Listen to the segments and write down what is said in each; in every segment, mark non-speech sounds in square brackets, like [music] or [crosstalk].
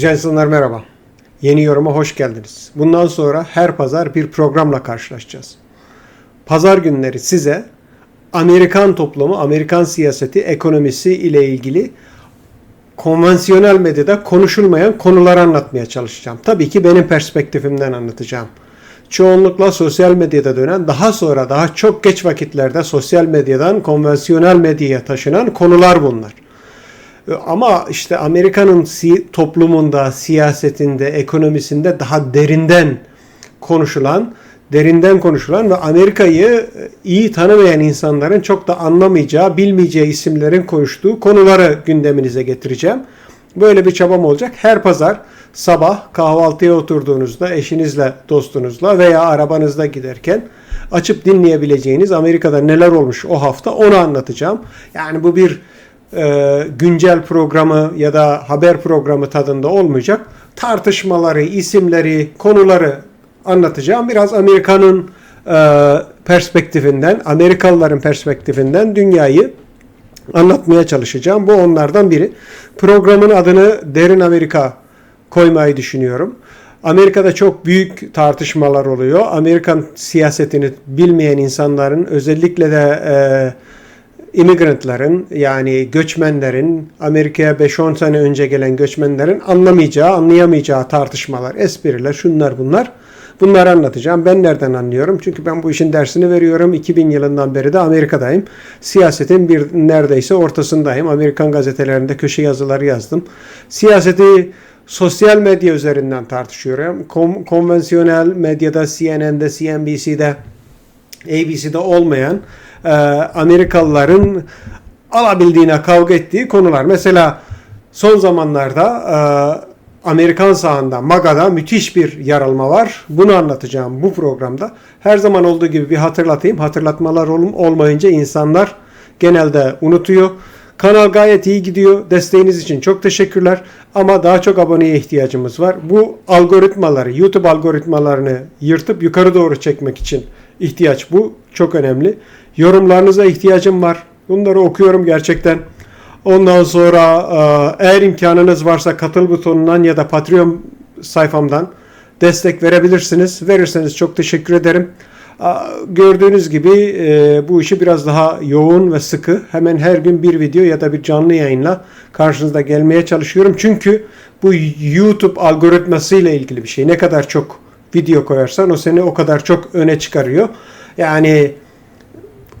Güzel merhaba. Yeni yoruma hoş geldiniz. Bundan sonra her pazar bir programla karşılaşacağız. Pazar günleri size Amerikan toplumu, Amerikan siyaseti, ekonomisi ile ilgili konvansiyonel medyada konuşulmayan konuları anlatmaya çalışacağım. Tabii ki benim perspektifimden anlatacağım. Çoğunlukla sosyal medyada dönen, daha sonra daha çok geç vakitlerde sosyal medyadan konvansiyonel medyaya taşınan konular bunlar. Ama işte Amerika'nın si toplumunda, siyasetinde, ekonomisinde daha derinden konuşulan, derinden konuşulan ve Amerika'yı iyi tanımayan insanların çok da anlamayacağı, bilmeyeceği isimlerin konuştuğu konuları gündeminize getireceğim. Böyle bir çabam olacak. Her pazar sabah kahvaltıya oturduğunuzda eşinizle, dostunuzla veya arabanızda giderken açıp dinleyebileceğiniz Amerika'da neler olmuş o hafta onu anlatacağım. Yani bu bir e, güncel programı ya da haber programı tadında olmayacak. Tartışmaları, isimleri, konuları anlatacağım. Biraz Amerika'nın e, perspektifinden, Amerikalıların perspektifinden dünyayı anlatmaya çalışacağım. Bu onlardan biri. Programın adını Derin Amerika koymayı düşünüyorum. Amerika'da çok büyük tartışmalar oluyor. Amerikan siyasetini bilmeyen insanların özellikle de e, immigrantların yani göçmenlerin Amerika'ya 5-10 sene önce gelen göçmenlerin anlamayacağı, anlayamayacağı tartışmalar, espriler, şunlar bunlar. Bunları anlatacağım. Ben nereden anlıyorum? Çünkü ben bu işin dersini veriyorum. 2000 yılından beri de Amerika'dayım. Siyasetin bir neredeyse ortasındayım. Amerikan gazetelerinde köşe yazıları yazdım. Siyaseti sosyal medya üzerinden tartışıyorum. Kom konvansiyonel medyada, CNN'de, CNBC'de, ABC'de olmayan e, Amerikalıların alabildiğine kavga ettiği konular. Mesela son zamanlarda e, Amerikan sahanda, MAGA'da müthiş bir yaralma var. Bunu anlatacağım bu programda. Her zaman olduğu gibi bir hatırlatayım. Hatırlatmalar olmayınca insanlar genelde unutuyor. Kanal gayet iyi gidiyor. Desteğiniz için çok teşekkürler. Ama daha çok aboneye ihtiyacımız var. Bu algoritmaları, YouTube algoritmalarını yırtıp yukarı doğru çekmek için ihtiyaç bu. Çok önemli. Yorumlarınıza ihtiyacım var. Bunları okuyorum gerçekten. Ondan sonra e, eğer imkanınız varsa katıl butonundan ya da Patreon sayfamdan destek verebilirsiniz. Verirseniz çok teşekkür ederim. Gördüğünüz gibi e, bu işi biraz daha yoğun ve sıkı hemen her gün bir video ya da bir canlı yayınla karşınızda gelmeye çalışıyorum. Çünkü bu YouTube algoritması ile ilgili bir şey. Ne kadar çok video koyarsan o seni o kadar çok öne çıkarıyor. Yani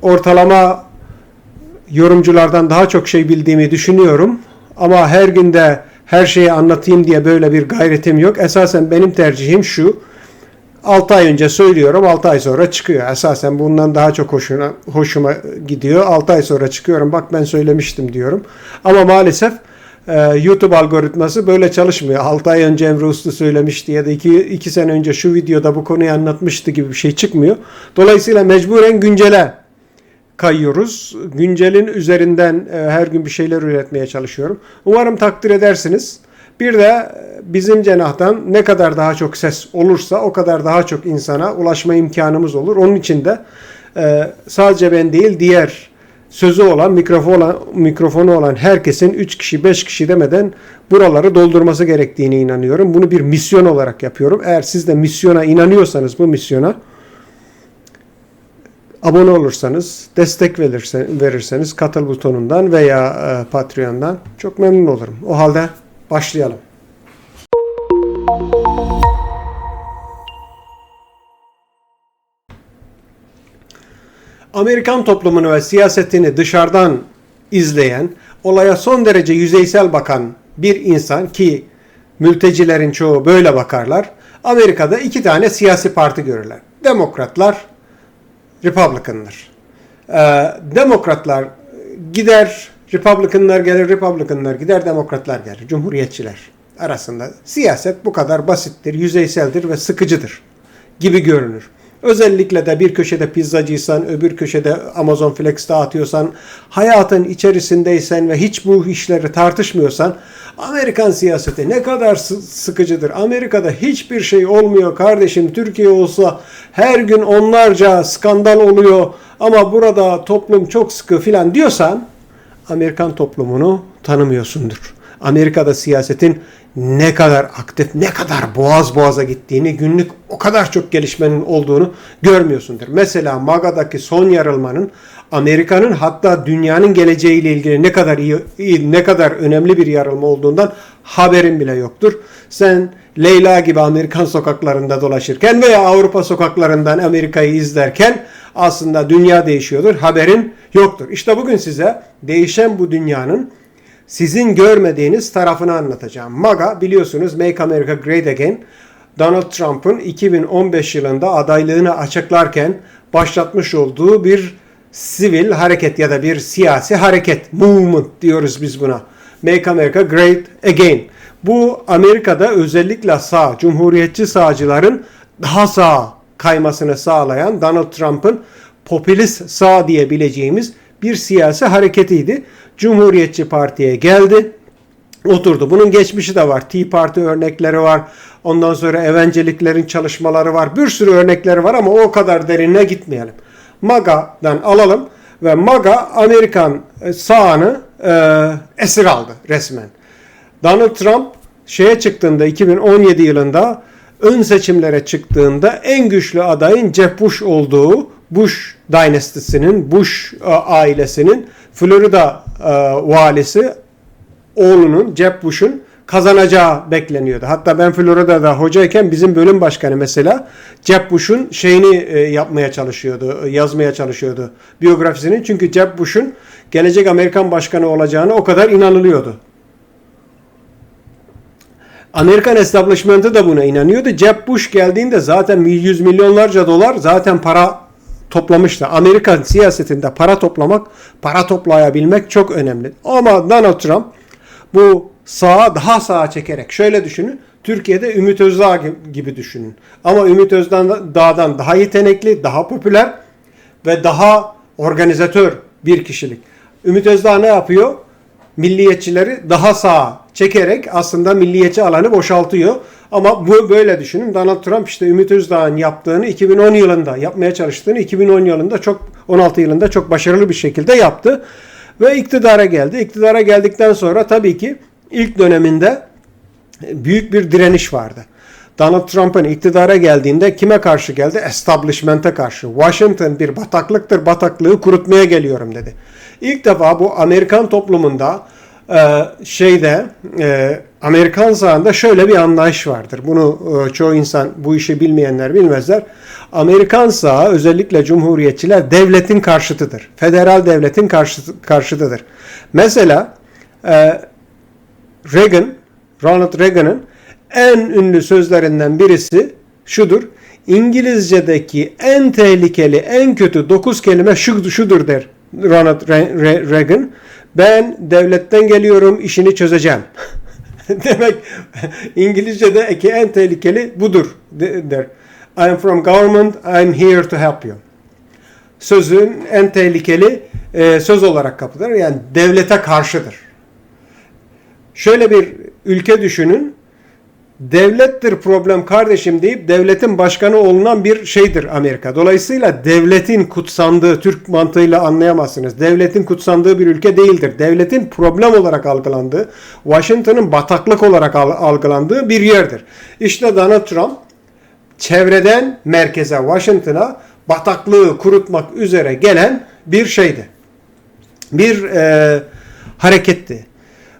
ortalama yorumculardan daha çok şey bildiğimi düşünüyorum. Ama her günde her şeyi anlatayım diye böyle bir gayretim yok. Esasen benim tercihim şu. 6 ay önce söylüyorum 6 ay sonra çıkıyor. Esasen bundan daha çok hoşuna, hoşuma gidiyor. 6 ay sonra çıkıyorum bak ben söylemiştim diyorum. Ama maalesef e, YouTube algoritması böyle çalışmıyor. 6 ay önce Emre Uslu söylemişti ya da 2, 2 sene önce şu videoda bu konuyu anlatmıştı gibi bir şey çıkmıyor. Dolayısıyla mecburen güncele kayıyoruz. Güncelin üzerinden e, her gün bir şeyler üretmeye çalışıyorum. Umarım takdir edersiniz. Bir de e, bizim cenahtan ne kadar daha çok ses olursa o kadar daha çok insana ulaşma imkanımız olur. Onun için de e, sadece ben değil diğer sözü olan, mikrofonu mikrofonu olan herkesin 3 kişi 5 kişi demeden buraları doldurması gerektiğine inanıyorum. Bunu bir misyon olarak yapıyorum. Eğer siz de misyona inanıyorsanız bu misyona abone olursanız, destek verirseniz katıl butonundan veya e, Patreon'dan çok memnun olurum. O halde başlayalım. Amerikan toplumunu ve siyasetini dışarıdan izleyen, olaya son derece yüzeysel bakan bir insan ki mültecilerin çoğu böyle bakarlar. Amerika'da iki tane siyasi parti görürler. Demokratlar Republican'dır. Ee, Demokratlar gider, Republicanlar gelir, Republicanlar gider, Demokratlar gelir, Cumhuriyetçiler arasında. Siyaset bu kadar basittir, yüzeyseldir ve sıkıcıdır gibi görünür. Özellikle de bir köşede pizzacıysan, öbür köşede Amazon Flex dağıtıyorsan, hayatın içerisindeysen ve hiç bu işleri tartışmıyorsan, Amerikan siyaseti ne kadar sıkıcıdır. Amerika'da hiçbir şey olmuyor kardeşim. Türkiye olsa her gün onlarca skandal oluyor ama burada toplum çok sıkı filan diyorsan, Amerikan toplumunu tanımıyorsundur. Amerika'da siyasetin ne kadar aktif, ne kadar boğaz boğaza gittiğini, günlük o kadar çok gelişmenin olduğunu görmüyorsundur. Mesela MAGA'daki son yarılmanın Amerika'nın hatta dünyanın geleceğiyle ilgili ne kadar iyi, ne kadar önemli bir yarılma olduğundan haberin bile yoktur. Sen Leyla gibi Amerikan sokaklarında dolaşırken veya Avrupa sokaklarından Amerika'yı izlerken aslında dünya değişiyordur. Haberin yoktur. İşte bugün size değişen bu dünyanın sizin görmediğiniz tarafını anlatacağım. MAGA biliyorsunuz Make America Great Again Donald Trump'ın 2015 yılında adaylığını açıklarken başlatmış olduğu bir sivil hareket ya da bir siyasi hareket, movement diyoruz biz buna. Make America Great Again. Bu Amerika'da özellikle sağ, cumhuriyetçi sağcıların daha sağ kaymasını sağlayan Donald Trump'ın popülist sağ diyebileceğimiz bir siyasi hareketiydi. Cumhuriyetçi Parti'ye geldi, oturdu. Bunun geçmişi de var. Tea Party örnekleri var. Ondan sonra evangeliklerin çalışmaları var. Bir sürü örnekleri var ama o kadar derine gitmeyelim. MAGA'dan alalım ve MAGA Amerikan e, sağını e, esir aldı resmen. Donald Trump şeye çıktığında 2017 yılında ön seçimlere çıktığında en güçlü adayın Jeb Bush olduğu Bush dynastisinin, Bush e, ailesinin Florida e, valisi oğlunun Jeb Bush'un kazanacağı bekleniyordu. Hatta ben Florida'da hocayken bizim bölüm başkanı mesela Jeb Bush'un şeyini e, yapmaya çalışıyordu, yazmaya çalışıyordu biyografisini. Çünkü Jeb Bush'un gelecek Amerikan başkanı olacağını o kadar inanılıyordu. Amerikan establishment'ı da buna inanıyordu. Jeb Bush geldiğinde zaten yüz milyonlarca dolar zaten para toplamıştı. Amerikan siyasetinde para toplamak, para toplayabilmek çok önemli. Ama Donald Trump bu sağa daha sağa çekerek şöyle düşünün. Türkiye'de Ümit Özdağ gibi düşünün. Ama Ümit Özdağ'dan daha yetenekli, daha popüler ve daha organizatör bir kişilik. Ümit Özdağ ne yapıyor? Milliyetçileri daha sağa çekerek aslında milliyetçi alanı boşaltıyor. Ama bu böyle düşünün. Donald Trump işte Ümit Özdağ'ın yaptığını 2010 yılında yapmaya çalıştığını 2010 yılında çok 16 yılında çok başarılı bir şekilde yaptı ve iktidara geldi. İktidara geldikten sonra tabii ki ilk döneminde büyük bir direniş vardı. Donald Trump'ın iktidara geldiğinde kime karşı geldi? Establishment'e karşı. Washington bir bataklıktır, bataklığı kurutmaya geliyorum dedi. İlk defa bu Amerikan toplumunda e, şeyde e, Amerikan sahanda şöyle bir anlayış vardır. Bunu e, çoğu insan bu işi bilmeyenler bilmezler. Amerikan sağı özellikle cumhuriyetçiler devletin karşıtıdır. Federal devletin karşıtı, karşıtıdır. Mesela e, Reagan, Ronald Reagan'ın en ünlü sözlerinden birisi şudur. İngilizce'deki en tehlikeli, en kötü dokuz kelime şu, şudur der Ronald Reagan. Ben devletten geliyorum, işini çözeceğim. [laughs] Demek İngilizce'deki en tehlikeli budur der. I'm from government, I'm here to help you. Sözün en tehlikeli e, söz olarak kapıdır. Yani devlete karşıdır. Şöyle bir ülke düşünün. Devlettir problem kardeşim deyip devletin başkanı olunan bir şeydir Amerika. Dolayısıyla devletin kutsandığı, Türk mantığıyla anlayamazsınız. Devletin kutsandığı bir ülke değildir. Devletin problem olarak algılandığı, Washington'ın bataklık olarak algılandığı bir yerdir. İşte Donald Trump çevreden merkeze, Washington'a bataklığı kurutmak üzere gelen bir şeydi. Bir e, hareketti.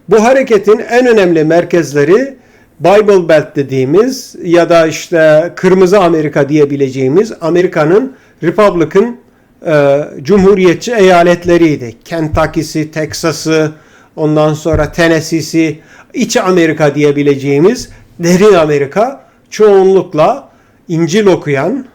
Bu hareketin en önemli merkezleri Bible Belt dediğimiz ya da işte Kırmızı Amerika diyebileceğimiz Amerika'nın Republican e, Cumhuriyetçi eyaletleriydi. Kentucky'si, Texas'ı, ondan sonra Tennessee'si, İç Amerika diyebileceğimiz derin Amerika çoğunlukla İncil okuyan,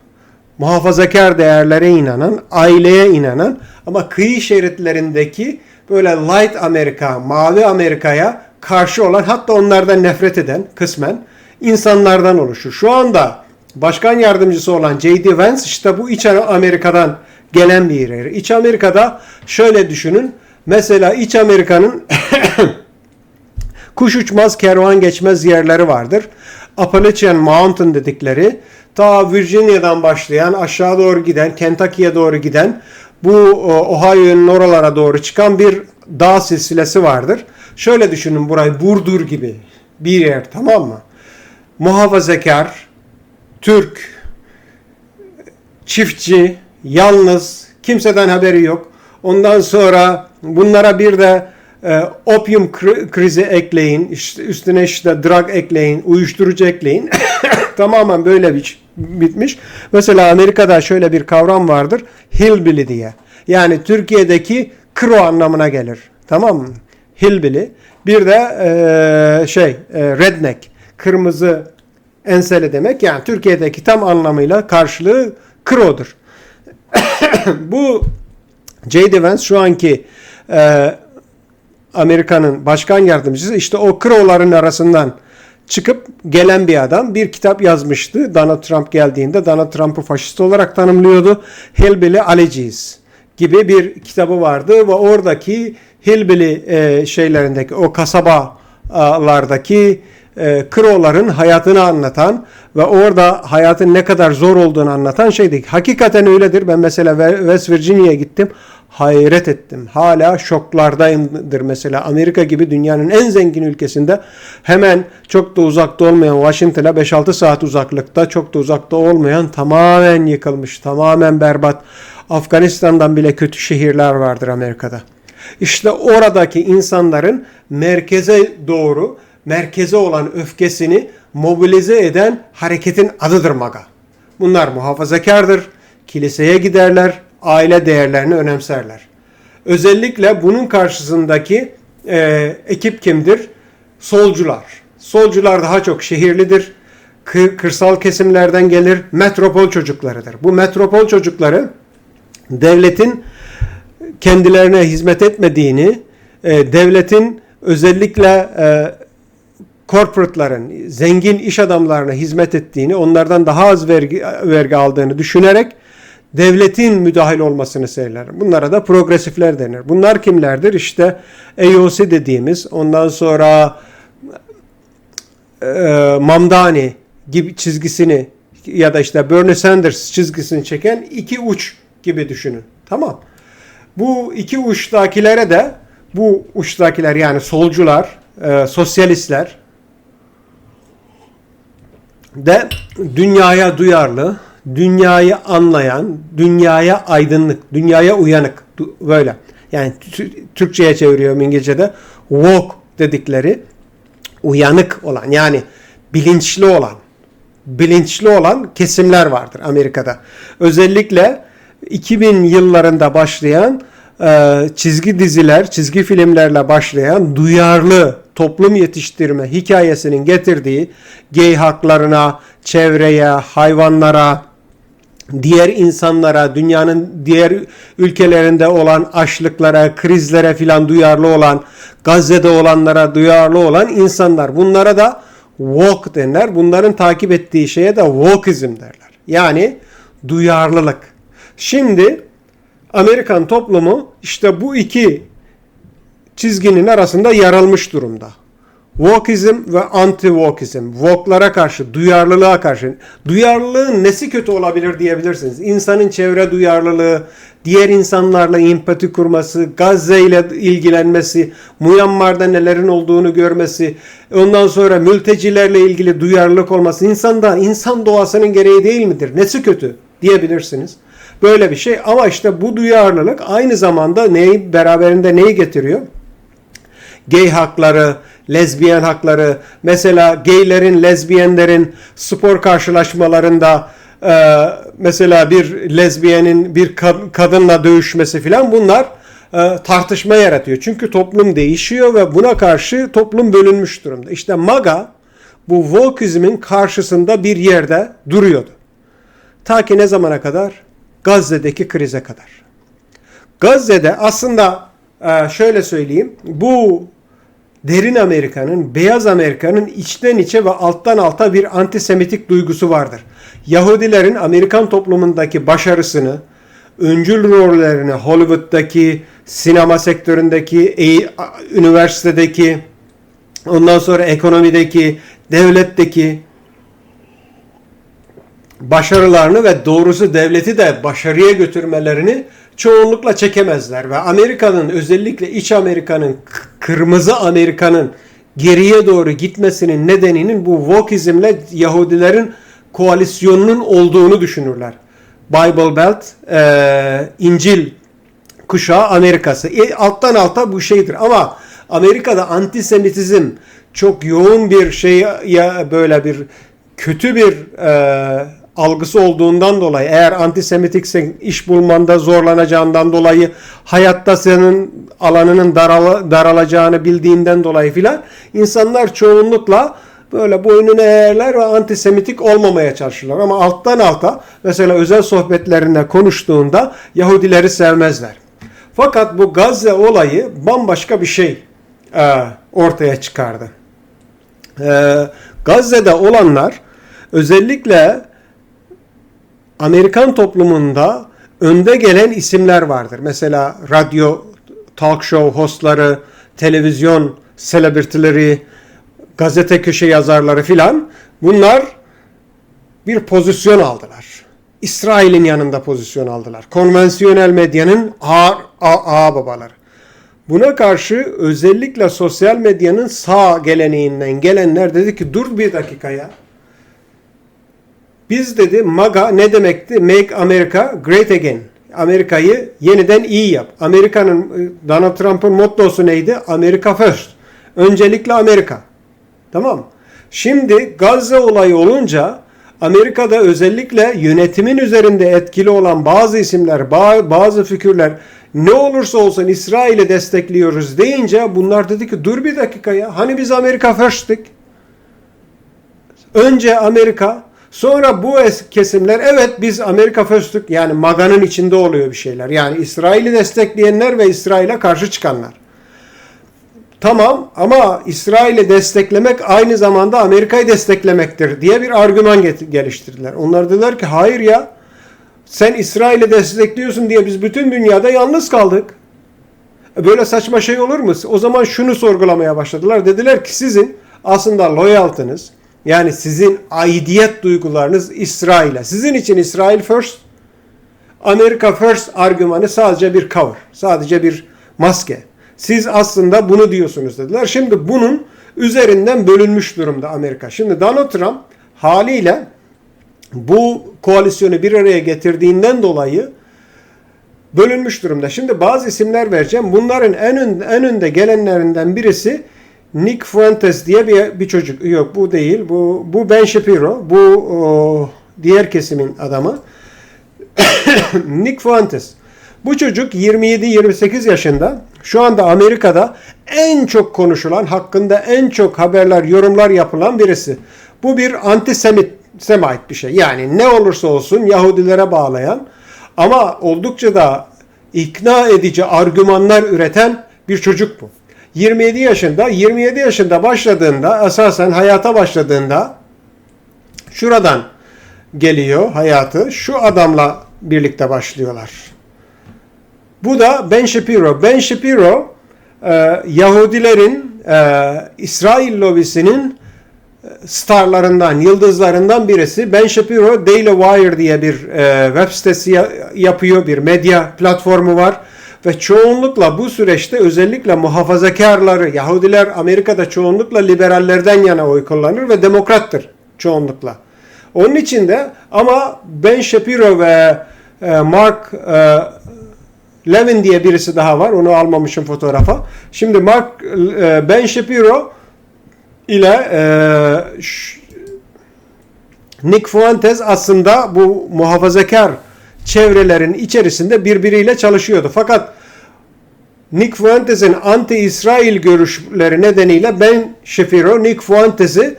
muhafazakar değerlere inanan, aileye inanan ama kıyı şeritlerindeki böyle light Amerika, mavi Amerika'ya karşı olan hatta onlardan nefret eden kısmen insanlardan oluşur. Şu anda başkan yardımcısı olan J.D. Vance işte bu İç Amerika'dan gelen bir yer. İç Amerika'da şöyle düşünün. Mesela İç Amerika'nın [coughs] kuş uçmaz kervan geçmez yerleri vardır. Appalachian Mountain dedikleri ta Virginia'dan başlayan aşağı doğru giden Kentucky'ye doğru giden bu Ohio'nun oralara doğru çıkan bir dağ silsilesi vardır. Şöyle düşünün burayı Burdur gibi bir yer tamam mı? Muhafazakar, Türk, çiftçi, yalnız, kimseden haberi yok. Ondan sonra bunlara bir de e, opium krizi ekleyin, üstüne işte drug ekleyin, uyuşturucu ekleyin. [coughs] Tamamen böyle bir bitmiş. Mesela Amerika'da şöyle bir kavram vardır. Hillbilly diye. Yani Türkiye'deki kro anlamına gelir. Tamam mı? Hillbilly. Bir de e, şey e, redneck. Kırmızı enseli demek. Yani Türkiye'deki tam anlamıyla karşılığı krodur. [coughs] Bu J.D. Vance şu anki e, Amerika'nın başkan yardımcısı işte o kroların arasından çıkıp gelen bir adam bir kitap yazmıştı. Donald Trump geldiğinde Donald Trump'ı faşist olarak tanımlıyordu. Hillbilly Elegies gibi bir kitabı vardı ve oradaki Hillbilly e, şeylerindeki o kasabalardaki e, kroların hayatını anlatan ve orada hayatın ne kadar zor olduğunu anlatan şeydi. Hakikaten öyledir. Ben mesela West Virginia'ya gittim. Hayret ettim. Hala şoklardayımdır mesela. Amerika gibi dünyanın en zengin ülkesinde hemen çok da uzakta olmayan Washington'a 5-6 saat uzaklıkta çok da uzakta olmayan tamamen yıkılmış, tamamen berbat. Afganistan'dan bile kötü şehirler vardır Amerika'da. İşte oradaki insanların merkeze doğru merkeze olan öfkesini mobilize eden hareketin adıdır MAGA. Bunlar muhafazakardır, kiliseye giderler, aile değerlerini önemserler. Özellikle bunun karşısındaki e, ekip kimdir? Solcular. Solcular daha çok şehirlidir, kır, kırsal kesimlerden gelir, metropol çocuklarıdır. Bu metropol çocukları devletin kendilerine hizmet etmediğini, e, devletin özellikle e, corporate'ların, zengin iş adamlarına hizmet ettiğini, onlardan daha az vergi, vergi aldığını düşünerek devletin müdahil olmasını söyler. Bunlara da progresifler denir. Bunlar kimlerdir? İşte AOC dediğimiz, ondan sonra e, Mamdani gibi çizgisini ya da işte Bernie Sanders çizgisini çeken iki uç gibi düşünün. Tamam. Bu iki uçtakilere de bu uçtakiler yani solcular, e, sosyalistler, de dünyaya duyarlı, dünyayı anlayan, dünyaya aydınlık, dünyaya uyanık böyle. Yani Türkçe'ye çeviriyorum İngilizce'de woke dedikleri uyanık olan yani bilinçli olan bilinçli olan kesimler vardır Amerika'da. Özellikle 2000 yıllarında başlayan e, çizgi diziler, çizgi filmlerle başlayan duyarlı toplum yetiştirme hikayesinin getirdiği gay haklarına, çevreye, hayvanlara, diğer insanlara, dünyanın diğer ülkelerinde olan açlıklara, krizlere filan duyarlı olan, Gazze'de olanlara duyarlı olan insanlar. Bunlara da woke denir. Bunların takip ettiği şeye de wokeizm derler. Yani duyarlılık. Şimdi Amerikan toplumu işte bu iki çizginin arasında yaralmış durumda. Wokeizm ve anti-wokeizm. Woke'lara karşı, duyarlılığa karşı. Duyarlılığın nesi kötü olabilir diyebilirsiniz. İnsanın çevre duyarlılığı, diğer insanlarla empati kurması, Gazze ile ilgilenmesi, Myanmar'da nelerin olduğunu görmesi, ondan sonra mültecilerle ilgili duyarlılık olması insanda insan doğasının gereği değil midir? Nesi kötü diyebilirsiniz. Böyle bir şey ama işte bu duyarlılık aynı zamanda neyi beraberinde neyi getiriyor? Gay hakları, lezbiyen hakları, mesela gaylerin, lezbiyenlerin spor karşılaşmalarında e, mesela bir lezbiyenin bir kadınla dövüşmesi filan bunlar e, tartışma yaratıyor. Çünkü toplum değişiyor ve buna karşı toplum bölünmüş durumda. İşte MAGA bu wokeizmin karşısında bir yerde duruyordu. Ta ki ne zamana kadar? Gazze'deki krize kadar. Gazze'de aslında e, şöyle söyleyeyim. Bu derin Amerika'nın, beyaz Amerika'nın içten içe ve alttan alta bir antisemitik duygusu vardır. Yahudilerin Amerikan toplumundaki başarısını, öncül rollerini Hollywood'daki, sinema sektöründeki, üniversitedeki, ondan sonra ekonomideki, devletteki başarılarını ve doğrusu devleti de başarıya götürmelerini çoğunlukla çekemezler ve Amerika'nın özellikle iç Amerika'nın kırmızı Amerika'nın geriye doğru gitmesinin nedeninin bu Wokizmle Yahudilerin koalisyonunun olduğunu düşünürler. Bible Belt, e, İncil kuşağı Amerikası. E, alttan alta bu şeydir ama Amerika'da antisemitizm çok yoğun bir şey ya böyle bir kötü bir e, algısı olduğundan dolayı eğer antisemitiksen iş bulmanda zorlanacağından dolayı hayatta senin alanının daral daralacağını bildiğinden dolayı filan insanlar çoğunlukla böyle boynunu eğerler ve antisemitik olmamaya çalışırlar. Ama alttan alta mesela özel sohbetlerinde konuştuğunda Yahudileri sevmezler. Fakat bu Gazze olayı bambaşka bir şey e, ortaya çıkardı. E, Gazze'de olanlar özellikle Amerikan toplumunda önde gelen isimler vardır. Mesela radyo, talk show hostları, televizyon celebrity'leri, gazete köşe yazarları filan bunlar bir pozisyon aldılar. İsrail'in yanında pozisyon aldılar. Konvansiyonel medyanın ağır ağ babaları. Buna karşı özellikle sosyal medyanın sağ geleneğinden gelenler dedi ki dur bir dakika ya. Biz dedi MAGA ne demekti? Make America Great Again. Amerika'yı yeniden iyi yap. Amerika'nın e, Donald Trump'ın mottosu neydi? Amerika First. Öncelikle Amerika. Tamam. Şimdi Gazze olayı olunca Amerika'da özellikle yönetimin üzerinde etkili olan bazı isimler, bazı fikirler ne olursa olsun İsrail'i destekliyoruz deyince bunlar dedi ki dur bir dakika ya. Hani biz Amerika first'tik. Önce Amerika Sonra bu kesimler evet biz Amerika first'tük yani MAGA'nın içinde oluyor bir şeyler. Yani İsrail'i destekleyenler ve İsrail'e karşı çıkanlar. Tamam ama İsrail'i desteklemek aynı zamanda Amerika'yı desteklemektir diye bir argüman geliştirdiler. Onlar dediler ki hayır ya sen İsrail'i destekliyorsun diye biz bütün dünyada yalnız kaldık. E, böyle saçma şey olur mu? O zaman şunu sorgulamaya başladılar. Dediler ki sizin aslında loyaltınız yani sizin aidiyet duygularınız İsrail'e. Sizin için İsrail first, Amerika first argümanı sadece bir cover. Sadece bir maske. Siz aslında bunu diyorsunuz dediler. Şimdi bunun üzerinden bölünmüş durumda Amerika. Şimdi Donald Trump haliyle bu koalisyonu bir araya getirdiğinden dolayı bölünmüş durumda. Şimdi bazı isimler vereceğim. Bunların en, ön, en önde gelenlerinden birisi Nick Fuentes diye bir, bir çocuk. Yok bu değil. Bu, bu Ben Shapiro. Bu o, diğer kesimin adamı. [coughs] Nick Fuentes. Bu çocuk 27-28 yaşında. Şu anda Amerika'da en çok konuşulan, hakkında en çok haberler, yorumlar yapılan birisi. Bu bir antisemit, semait bir şey. Yani ne olursa olsun Yahudilere bağlayan ama oldukça da ikna edici argümanlar üreten bir çocuk bu. 27 yaşında, 27 yaşında başladığında, esasen hayata başladığında şuradan geliyor hayatı. Şu adamla birlikte başlıyorlar. Bu da Ben Shapiro. Ben Shapiro e, Yahudilerin e, İsrail lobisinin e, starlarından, yıldızlarından birisi. Ben Shapiro Daily Wire diye bir e, web sitesi yapıyor, bir medya platformu var. Ve çoğunlukla bu süreçte özellikle muhafazakarları, Yahudiler Amerika'da çoğunlukla liberallerden yana oy kullanır ve demokrattır çoğunlukla. Onun için de ama Ben Shapiro ve e, Mark e, Levin diye birisi daha var. Onu almamışım fotoğrafa. Şimdi Mark e, Ben Shapiro ile e, Nick Fuentes aslında bu muhafazakar çevrelerin içerisinde birbiriyle çalışıyordu. Fakat Nick Fuentes'in anti-İsrail görüşleri nedeniyle Ben Shapiro Nick Fuentes'i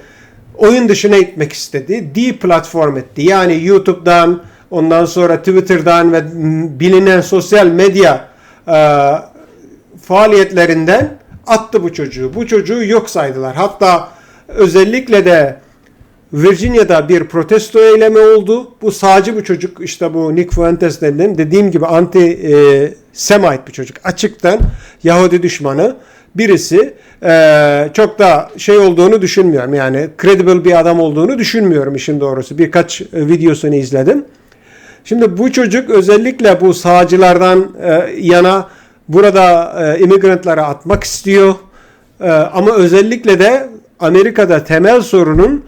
oyun dışına itmek istedi. Deplatform etti. Yani YouTube'dan, ondan sonra Twitter'dan ve bilinen sosyal medya e, faaliyetlerinden attı bu çocuğu. Bu çocuğu yok saydılar. Hatta özellikle de Virginia'da bir protesto eylemi oldu. Bu sağcı bu çocuk işte bu Nick Fuentes denilen dediğim gibi anti e, Semite bir çocuk. Açıktan Yahudi düşmanı birisi e, çok da şey olduğunu düşünmüyorum. Yani credible bir adam olduğunu düşünmüyorum işin doğrusu. Birkaç videosunu izledim. Şimdi bu çocuk özellikle bu sağcılardan e, yana burada e, immigrantları atmak istiyor. E, ama özellikle de Amerika'da temel sorunun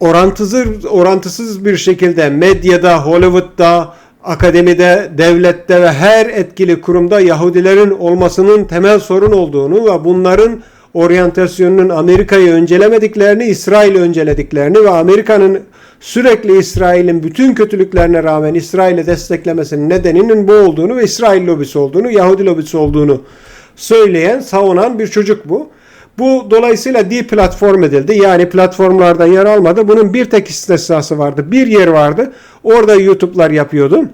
orantısız, orantısız bir şekilde medyada, Hollywood'da, akademide, devlette ve her etkili kurumda Yahudilerin olmasının temel sorun olduğunu ve bunların oryantasyonunun Amerika'yı öncelemediklerini, İsrail'i öncelediklerini ve Amerika'nın sürekli İsrail'in bütün kötülüklerine rağmen İsrail'i desteklemesinin nedeninin bu olduğunu ve İsrail lobisi olduğunu, Yahudi lobisi olduğunu söyleyen, savunan bir çocuk bu. Bu dolayısıyla deplatform edildi. Yani platformlarda yer almadı. Bunun bir tek istisnası vardı. Bir yer vardı. Orada YouTube'lar yapıyordu.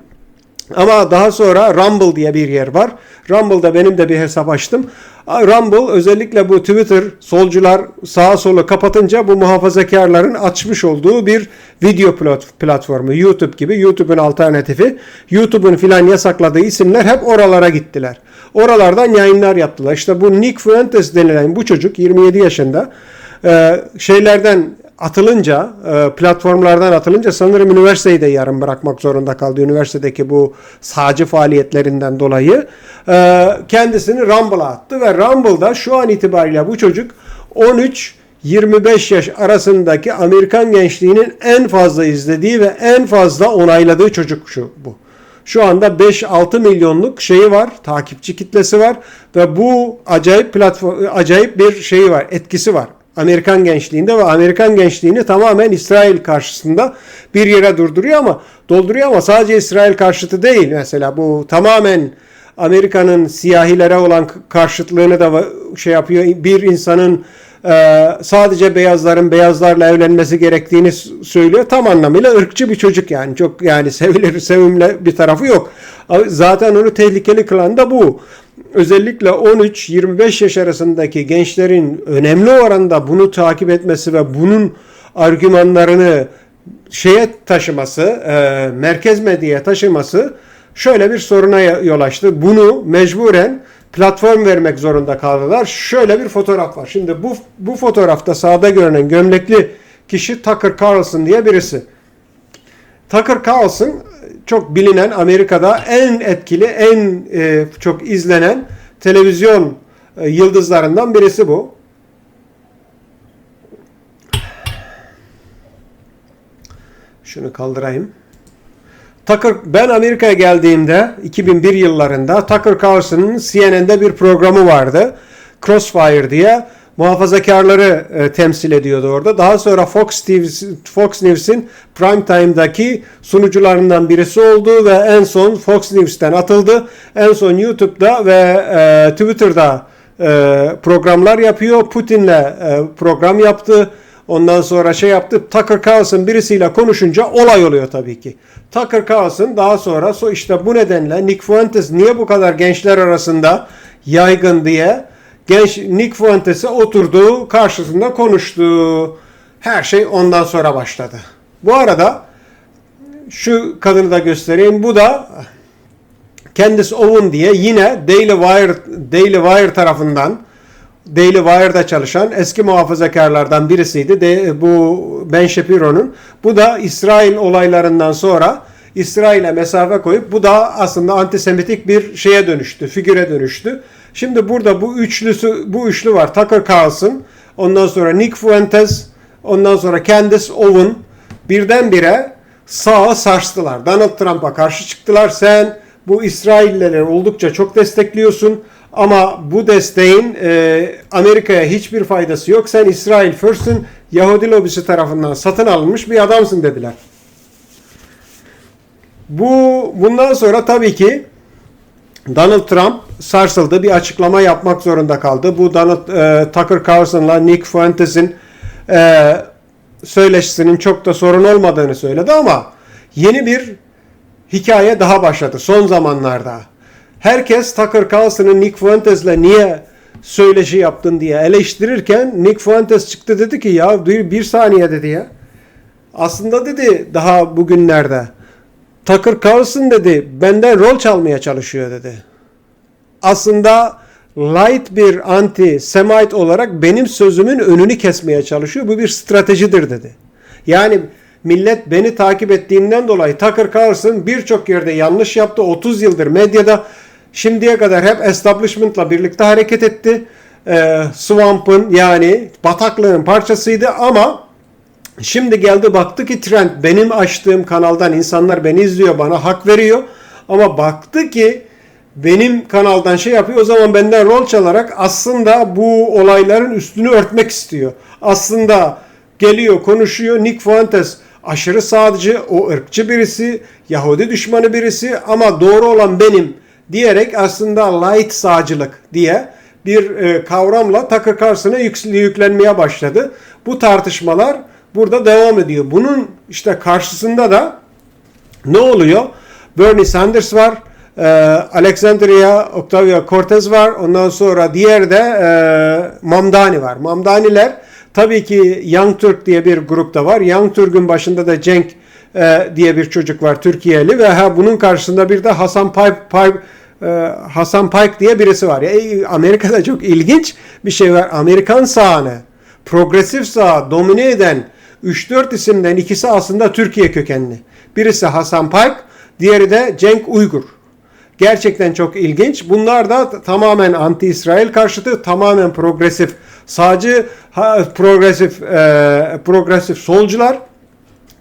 Ama daha sonra Rumble diye bir yer var. Rumble'da benim de bir hesap açtım. Rumble özellikle bu Twitter solcular sağa sola kapatınca bu muhafazakarların açmış olduğu bir video platformu. YouTube gibi. YouTube'un alternatifi. YouTube'un filan yasakladığı isimler hep oralara gittiler. Oralardan yayınlar yaptılar. İşte bu Nick Fuentes denilen bu çocuk 27 yaşında şeylerden atılınca, e, platformlardan atılınca sanırım üniversiteyi de yarım bırakmak zorunda kaldı. Üniversitedeki bu sağcı faaliyetlerinden dolayı e, kendisini Rumble'a attı ve Rumble'da şu an itibariyle bu çocuk 13 25 yaş arasındaki Amerikan gençliğinin en fazla izlediği ve en fazla onayladığı çocuk şu bu. Şu anda 5-6 milyonluk şeyi var, takipçi kitlesi var ve bu acayip platform acayip bir şeyi var, etkisi var. Amerikan gençliğinde ve Amerikan gençliğini tamamen İsrail karşısında bir yere durduruyor ama dolduruyor ama sadece İsrail karşıtı değil. Mesela bu tamamen Amerika'nın siyahilere olan karşıtlığını da şey yapıyor. Bir insanın sadece beyazların beyazlarla evlenmesi gerektiğini söylüyor. Tam anlamıyla ırkçı bir çocuk yani. Çok yani sevilir, [laughs] sevimli bir tarafı yok. Zaten onu tehlikeli kılan da bu özellikle 13-25 yaş arasındaki gençlerin önemli oranda bunu takip etmesi ve bunun argümanlarını şeye taşıması, e, merkez medyaya taşıması şöyle bir soruna yol açtı. Bunu mecburen platform vermek zorunda kaldılar. Şöyle bir fotoğraf var. Şimdi bu bu fotoğrafta sağda görünen gömlekli kişi Tucker Carlson diye birisi. Tucker Carlson çok bilinen Amerika'da en etkili, en e, çok izlenen televizyon e, yıldızlarından birisi bu. Şunu kaldırayım. Tucker, ben Amerika'ya geldiğimde 2001 yıllarında Tucker Carlson'ın CNN'de bir programı vardı. Crossfire diye muhafazakarları e, temsil ediyordu orada. Daha sonra Fox, News, Fox News'in prime time'daki sunucularından birisi oldu ve en son Fox News'ten atıldı. En son YouTube'da ve e, Twitter'da e, programlar yapıyor. Putin'le e, program yaptı. Ondan sonra şey yaptı. Tucker Carlson birisiyle konuşunca olay oluyor tabii ki. Tucker Carlson daha sonra işte bu nedenle Nick Fuentes niye bu kadar gençler arasında yaygın diye genç Nick Fuentes'e oturdu, karşısında konuştu. Her şey ondan sonra başladı. Bu arada şu kadını da göstereyim. Bu da Candice Owen diye yine Daily Wire, Daily Wire tarafından Daily Wire'da çalışan eski muhafazakarlardan birisiydi. De, bu Ben Shapiro'nun. Bu da İsrail olaylarından sonra İsrail'e mesafe koyup bu da aslında antisemitik bir şeye dönüştü, figüre dönüştü. Şimdi burada bu üçlüsü bu üçlü var. Tucker Carlson, ondan sonra Nick Fuentes, ondan sonra Candace Owen birdenbire sağa sarstılar. Donald Trump'a karşı çıktılar. Sen bu İsraillileri oldukça çok destekliyorsun ama bu desteğin e, Amerika'ya hiçbir faydası yok. Sen İsrail First'ün Yahudi lobisi tarafından satın alınmış bir adamsın dediler. Bu bundan sonra tabii ki Donald Trump sarsıldı. Bir açıklama yapmak zorunda kaldı. Bu Donald e, Tucker Carlson'la Nick Fuentes'in e, söyleşisinin çok da sorun olmadığını söyledi ama yeni bir hikaye daha başladı son zamanlarda. Herkes Tucker Carlson'ın Nick Fuentes'le niye söyleşi yaptın diye eleştirirken Nick Fuentes çıktı dedi ki ya bir saniye dedi ya. Aslında dedi daha bugünlerde Tucker Carlson dedi benden rol çalmaya çalışıyor dedi. Aslında light bir anti-Semite olarak benim sözümün önünü kesmeye çalışıyor. Bu bir stratejidir dedi. Yani millet beni takip ettiğinden dolayı Tucker Carlson birçok yerde yanlış yaptı. 30 yıldır medyada şimdiye kadar hep establishment'la birlikte hareket etti. Ee, Swamp'ın yani bataklığın parçasıydı ama şimdi geldi baktı ki trend benim açtığım kanaldan insanlar beni izliyor bana hak veriyor ama baktı ki benim kanaldan şey yapıyor o zaman benden rol çalarak aslında bu olayların üstünü örtmek istiyor. Aslında geliyor konuşuyor Nick Fuentes aşırı sağcı, o ırkçı birisi, Yahudi düşmanı birisi ama doğru olan benim diyerek aslında light sağcılık diye bir e, kavramla Tucker Carlson'a yüklenmeye başladı. Bu tartışmalar burada devam ediyor. Bunun işte karşısında da ne oluyor? Bernie Sanders var, e, Alexandria Ocasio-Cortez var, ondan sonra diğer de e, Mamdani var. Mamdaniler tabii ki Young Turk diye bir grupta var. Young Turk'ün başında da Cenk e, diye bir çocuk var Türkiye'li ve ha bunun karşısında bir de Hasan Pay, Pay e, Hasan Pike diye birisi var. Ya, Amerika'da çok ilginç bir şey var. Amerikan sağını, progresif sağ domine eden 3-4 isimden ikisi aslında Türkiye kökenli. Birisi Hasan Pike, diğeri de Cenk Uygur. Gerçekten çok ilginç. Bunlar da tamamen anti-İsrail karşıtı, tamamen progresif sağcı, progresif e, progresif solcular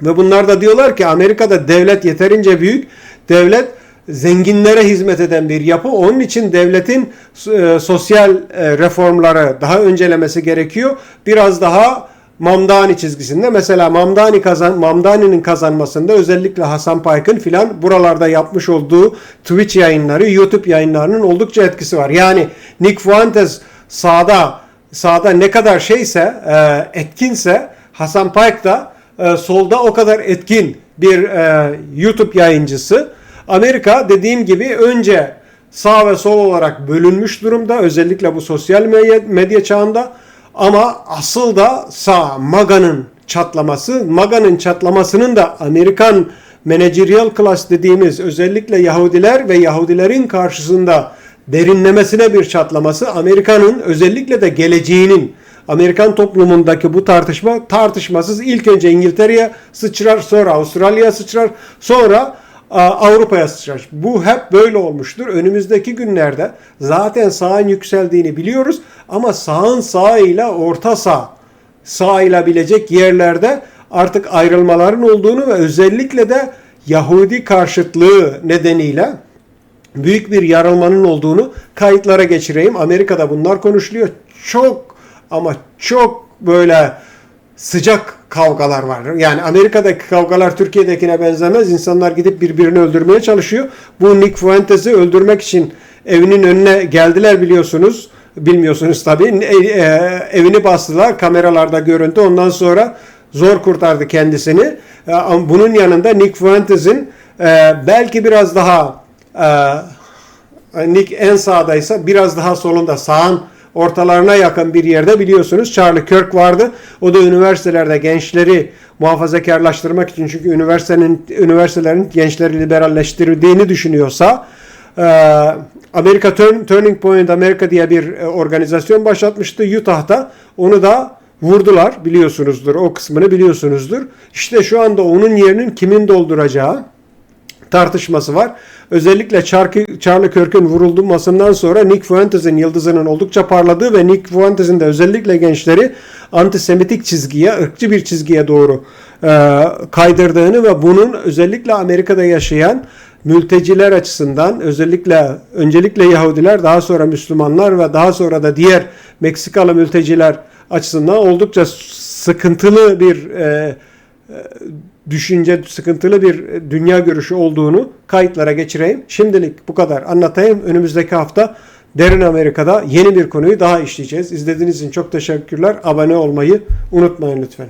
ve bunlar da diyorlar ki Amerika'da devlet yeterince büyük. Devlet zenginlere hizmet eden bir yapı. Onun için devletin e, sosyal e, reformları daha öncelemesi gerekiyor. Biraz daha Mamdani çizgisinde mesela Mamdani kazan Mamdani'nin kazanmasında özellikle Hasan Payk'ın filan buralarda yapmış olduğu Twitch yayınları, YouTube yayınlarının oldukça etkisi var. Yani Nick Fuentes sağda sağda ne kadar şeyse e, etkinse Hasan Payk da e, solda o kadar etkin bir e, YouTube yayıncısı. Amerika dediğim gibi önce sağ ve sol olarak bölünmüş durumda özellikle bu sosyal medya, çağında ama asıl da sağ MAGA'nın çatlaması, MAGA'nın çatlamasının da Amerikan managerial class dediğimiz özellikle Yahudiler ve Yahudilerin karşısında derinlemesine bir çatlaması Amerika'nın özellikle de geleceğinin Amerikan toplumundaki bu tartışma tartışmasız ilk önce İngiltere'ye sıçrar sonra Avustralya'ya sıçrar sonra Avrupa'ya sıçrar. Bu hep böyle olmuştur. Önümüzdeki günlerde zaten sağın yükseldiğini biliyoruz ama sağın sağıyla orta sağ sağılabilecek yerlerde artık ayrılmaların olduğunu ve özellikle de Yahudi karşıtlığı nedeniyle büyük bir yarılmanın olduğunu kayıtlara geçireyim. Amerika'da bunlar konuşuluyor. Çok ama çok böyle sıcak kavgalar var. Yani Amerika'daki kavgalar Türkiye'dekine benzemez. İnsanlar gidip birbirini öldürmeye çalışıyor. Bu Nick Fuentes'i öldürmek için evinin önüne geldiler biliyorsunuz. Bilmiyorsunuz tabii. E, e, evini bastılar. Kameralarda görüntü. Ondan sonra zor kurtardı kendisini. E, bunun yanında Nick Fuentes'in belki biraz daha Nick en sağdaysa biraz daha solunda sağın ortalarına yakın bir yerde biliyorsunuz Charlie Kirk vardı. O da üniversitelerde gençleri muhafazakarlaştırmak için çünkü üniversitenin üniversitelerin gençleri liberalleştirdiğini düşünüyorsa e, Amerika Turning Point Amerika diye bir e, organizasyon başlatmıştı Utah'ta. Onu da vurdular biliyorsunuzdur. O kısmını biliyorsunuzdur. İşte şu anda onun yerinin kimin dolduracağı tartışması var. Özellikle Charlie Kirk'ün vurulmasından sonra Nick Fuentes'in yıldızının oldukça parladığı ve Nick Fuentes'in de özellikle gençleri antisemitik çizgiye, ırkçı bir çizgiye doğru e, kaydırdığını ve bunun özellikle Amerika'da yaşayan mülteciler açısından özellikle öncelikle Yahudiler daha sonra Müslümanlar ve daha sonra da diğer Meksikalı mülteciler açısından oldukça sıkıntılı bir e, düşünce sıkıntılı bir dünya görüşü olduğunu kayıtlara geçireyim. Şimdilik bu kadar anlatayım. Önümüzdeki hafta Derin Amerika'da yeni bir konuyu daha işleyeceğiz. İzlediğiniz için çok teşekkürler. Abone olmayı unutmayın lütfen.